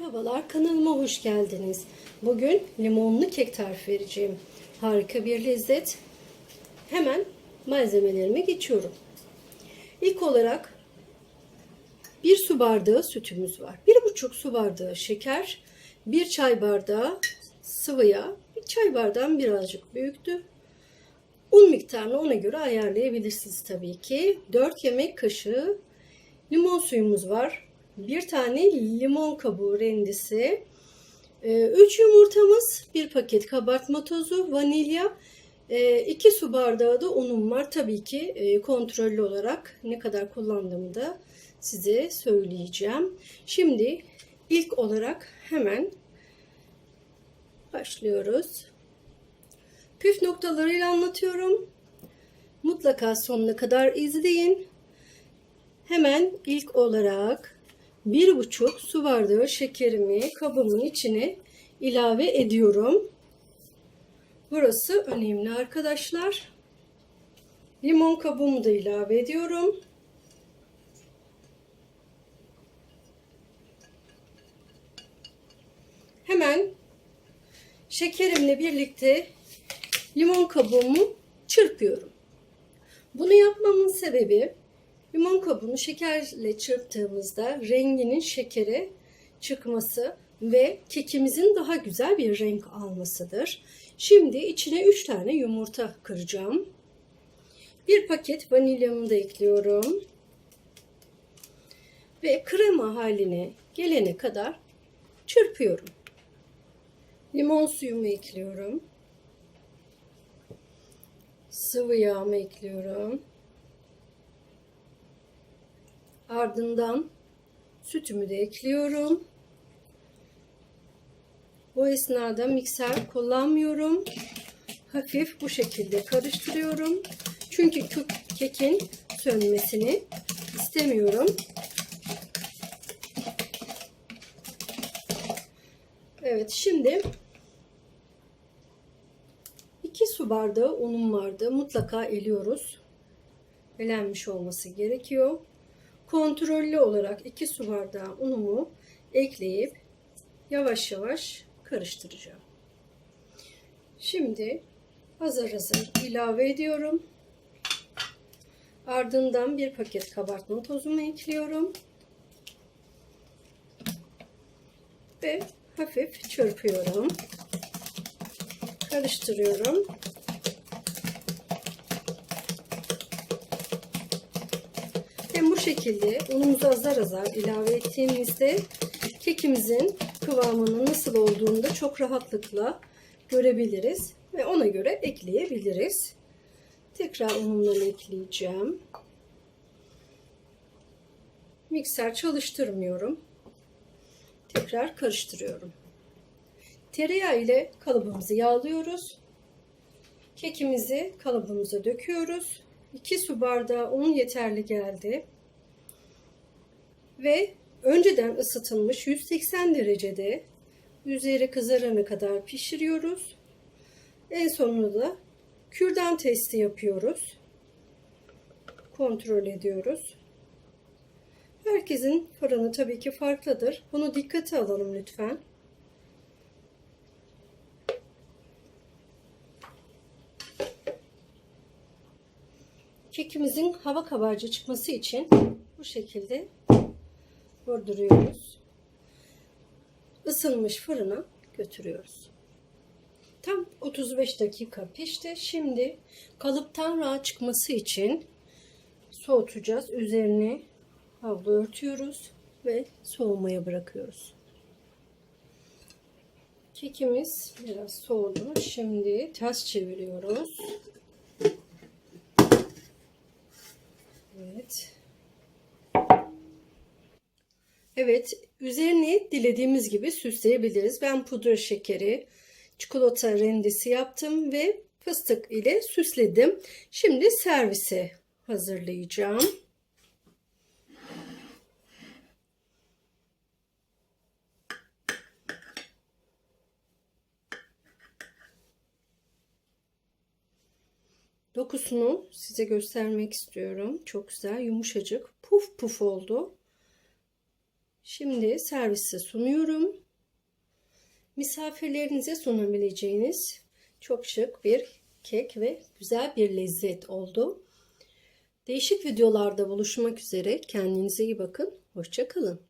Merhabalar kanalıma hoş geldiniz. Bugün limonlu kek tarifi vereceğim. Harika bir lezzet. Hemen malzemelerime geçiyorum. İlk olarak bir su bardağı sütümüz var. Bir buçuk su bardağı şeker, bir çay bardağı sıvı yağ, bir çay bardağım birazcık büyüktü. Un miktarını ona göre ayarlayabilirsiniz tabii ki. 4 yemek kaşığı limon suyumuz var. Bir tane limon kabuğu rendesi. 3 yumurtamız, bir paket kabartma tozu, vanilya, 2 su bardağı da unum var. Tabii ki e, kontrollü olarak ne kadar kullandığımı da size söyleyeceğim. Şimdi ilk olarak hemen başlıyoruz. Püf noktalarıyla anlatıyorum. Mutlaka sonuna kadar izleyin. Hemen ilk olarak bir buçuk su bardağı şekerimi kabımın içine ilave ediyorum. Burası önemli arkadaşlar. Limon kabuğumu da ilave ediyorum. Hemen şekerimle birlikte limon kabuğumu çırpıyorum. Bunu yapmamın sebebi limon kabuğunu şekerle çırptığımızda renginin şekere çıkması ve kekimizin daha güzel bir renk almasıdır. Şimdi içine 3 tane yumurta kıracağım. Bir paket vanilyamı da ekliyorum. Ve krema haline gelene kadar çırpıyorum. Limon suyumu ekliyorum. Sıvı yağımı ekliyorum. Ardından sütümü de ekliyorum. Bu esnada mikser kullanmıyorum. Hafif bu şekilde karıştırıyorum. Çünkü kekin sönmesini istemiyorum. Evet şimdi 2 su bardağı unum vardı. Mutlaka eliyoruz. Elenmiş olması gerekiyor. Kontrollü olarak 2 su bardağı unumu ekleyip yavaş yavaş karıştıracağım. Şimdi hazır hazır ilave ediyorum. Ardından bir paket kabartma tozumu ekliyorum. Ve hafif çırpıyorum. Karıştırıyorum. Hem bu şekilde unumuzu azar azar ilave ettiğimizde kekimizin kıvamının nasıl olduğunu da çok rahatlıkla görebiliriz ve ona göre ekleyebiliriz. Tekrar unumdan ekleyeceğim. Mikser çalıştırmıyorum. Tekrar karıştırıyorum. Tereyağı ile kalıbımızı yağlıyoruz. Kekimizi kalıbımıza döküyoruz. 2 su bardağı un yeterli geldi. Ve önceden ısıtılmış 180 derecede üzeri kızarana kadar pişiriyoruz. En sonunda da kürdan testi yapıyoruz. Kontrol ediyoruz. Herkesin fırını tabii ki farklıdır. Bunu dikkate alalım lütfen. Kekimizin hava kabarcığı çıkması için bu şekilde vurduruyoruz. Isınmış fırına götürüyoruz. Tam 35 dakika pişti. Şimdi kalıptan rahat çıkması için soğutacağız. Üzerine havlu örtüyoruz ve soğumaya bırakıyoruz. Kekimiz biraz soğudu. Şimdi ters çeviriyoruz. Evet. Evet, üzerini dilediğimiz gibi süsleyebiliriz. Ben pudra şekeri, çikolata rendesi yaptım ve fıstık ile süsledim. Şimdi servise hazırlayacağım. Dokusunu size göstermek istiyorum. Çok güzel, yumuşacık, puf puf oldu. Şimdi servise sunuyorum. misafirlerinize sunabileceğiniz çok şık bir kek ve güzel bir lezzet oldu. Değişik videolarda buluşmak üzere. Kendinize iyi bakın. Hoşçakalın.